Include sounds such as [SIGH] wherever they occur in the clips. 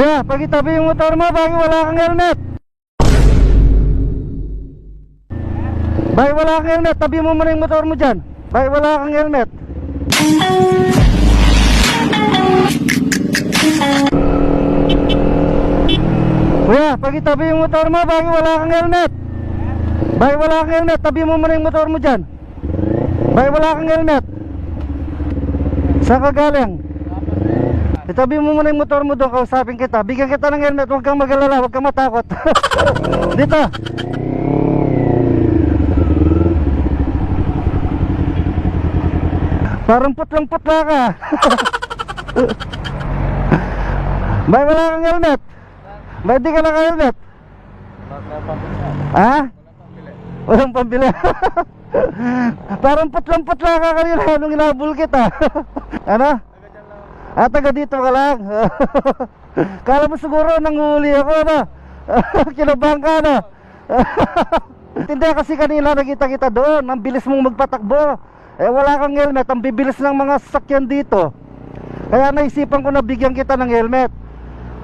Kuya, pagitabi yung motor mo, bakit wala kang helmet? Bakit wala kang helmet? Tabi mo muna yung motor mo dyan. Bakit wala kang helmet? Kuya, pagitabi yung motor mo, bakit wala kang helmet? Bakit wala kang helmet? Tabi mo muna yung motor mo dyan. Bakit wala kang helmet? Saan ka galing? Itabi mo muna yung motor mo doon, kausapin kita. Bigyan kita ng helmet, huwag kang mag-alala, huwag kang matakot. [LAUGHS] Dito. Parang putlang-putla ka. [LAUGHS] Bakit wala kang helmet? Bakit di ka naka-helmet? Ha? Walang pambili. [LAUGHS] Parang putlang-putla ka kanina nung inabol kita. ano? Ah, taga dito ka lang. [LAUGHS] Kala mo siguro nanguhuli ako, ano? [LAUGHS] Kinabang ka, ano? [LAUGHS] Hindi kasi kanina nakita kita doon. Ang bilis mong magpatakbo. Eh wala kang helmet. Ang bibilis ng mga sasakyan dito. Kaya naisipan ko na bigyan kita ng helmet.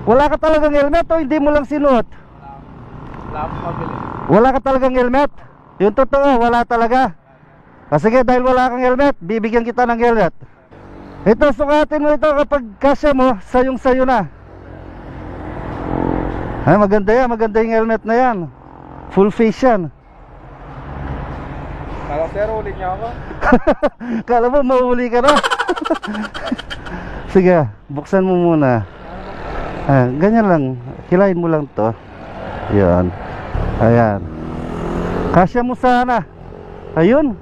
Wala ka talagang helmet o hindi mo lang sinuot? Wala pabili. Wala ka talagang helmet? Yung totoo, wala talaga. Ah, sige, dahil wala kang helmet, bibigyan kita ng helmet. Ito, sukatin mo ito kapag kasya mo, sayong sayo na. Ay, maganda yan, maganda yung helmet na yan. Full face yan. Kala sir, ulit niya ako. [LAUGHS] Kala mo, mahuli ka na. [LAUGHS] Sige, buksan mo muna. Ah, ganyan lang. Kilain mo lang to. Yan. Ayan. Kasya mo sana. Ayun.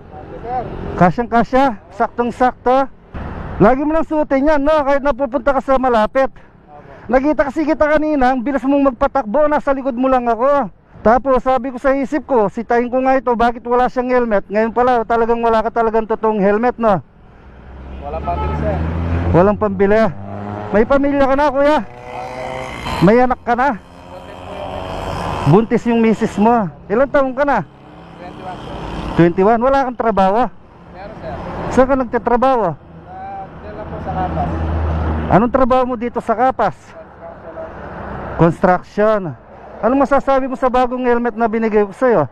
Kasyang kasya. Saktong sakto. Lagi mo lang suotin yan, no? Kahit napupunta ka sa malapit. Nakita kasi kita kanina, ang bilis mong magpatakbo, nasa likod mo lang ako. Tapos sabi ko sa isip ko, sitayin ko nga ito, bakit wala siyang helmet? Ngayon pala, talagang wala ka talagang totoong helmet, no? wala pabili sir. Walang pambili. May pamilya ka na, kuya. May anak ka na. Buntis yung misis mo. Ilang taong ka na? 21 sir. 21. Wala kang trabaho. Meron sir. Saan ka nagtatrabaho? Na, dyan lang po sa kapas. Anong trabaho mo dito sa Kapas? Construction. Anong masasabi mo sa bagong helmet na binigay ko sa'yo?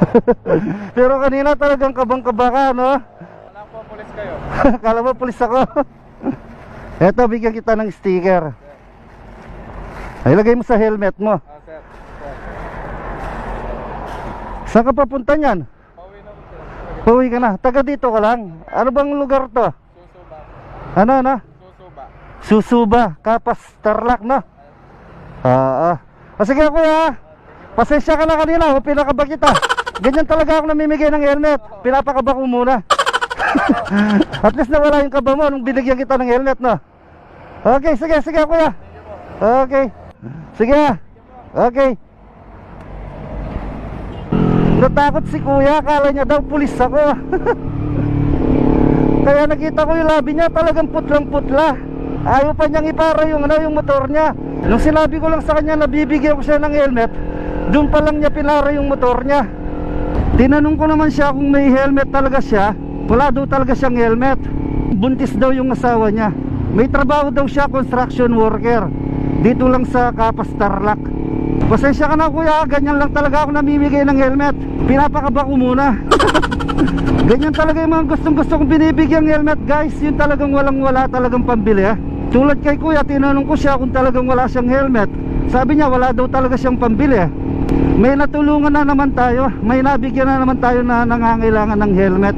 [LAUGHS] Pero kanina talagang kabang-kaba ka, no? wala po pulis kayo. [LAUGHS] Kala mo pulis ako. [LAUGHS] Eto, bigyan kita ng sticker. Ay, lagay mo sa helmet mo. Ah, sir. Sir. Saan ka papunta niyan? Pauwi na po sir. Pauwi ka na. Taga dito ka lang. Ano bang lugar to? Ano, ano? Susuba. Susuba, Kapas, Tarlac, no? Oo. O sige kuya, pasensya ka na kanina, o pinakaba kita. Ganyan talaga ako namimigay ng helmet. Pinapakaba ko muna. [LAUGHS] At least nawala yung kaba mo nung binigyan kita ng helmet, no? Okay, sige, sige kuya. Okay. Sige. Okay. Natakot si kuya, akala niya daw pulis ako. [LAUGHS] Kaya nakita ko yung labi niya talagang putlang-putla. Ayaw pa niyang ipara yung, ano, yung motor niya. Nung sinabi ko lang sa kanya na bibigyan ko siya ng helmet, doon pa lang niya pinara yung motor niya. Tinanong ko naman siya kung may helmet talaga siya. Wala daw talaga siyang helmet. Buntis daw yung asawa niya. May trabaho daw siya, construction worker. Dito lang sa Kapas Tarlac. Pasensya ka na kuya, ganyan lang talaga ako namimigay ng helmet. Pinapakaba ko muna. [LAUGHS] Ganyan talaga yung mga gustong gusto kong binibigyan helmet guys. Yung talagang walang wala talagang pambili ha? Tulad kay kuya tinanong ko siya kung talagang wala siyang helmet. Sabi niya wala daw talaga siyang pambili ha? May natulungan na naman tayo. May nabigyan na naman tayo na nangangailangan ng helmet.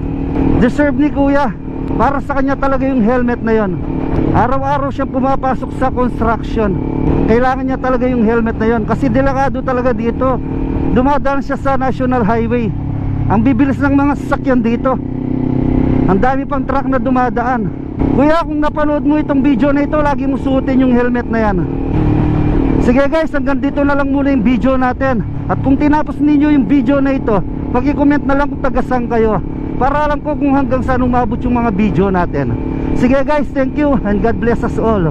Deserve ni kuya. Para sa kanya talaga yung helmet na yon Araw-araw siyang pumapasok sa construction. Kailangan niya talaga yung helmet na yon Kasi delikado talaga dito. Dumadaan siya sa national highway. Ang bibilis ng mga sasakyan dito. Ang dami pang truck na dumadaan. Kuya kung napanood mo itong video na ito Lagi mo suotin yung helmet na yan. Sige guys hanggang dito na lang muna yung video natin. At kung tinapos ninyo yung video na ito Pag-comment na lang kung tagasang kayo Para alam ko kung hanggang saan umabot yung mga video natin. Sige guys thank you and God bless us all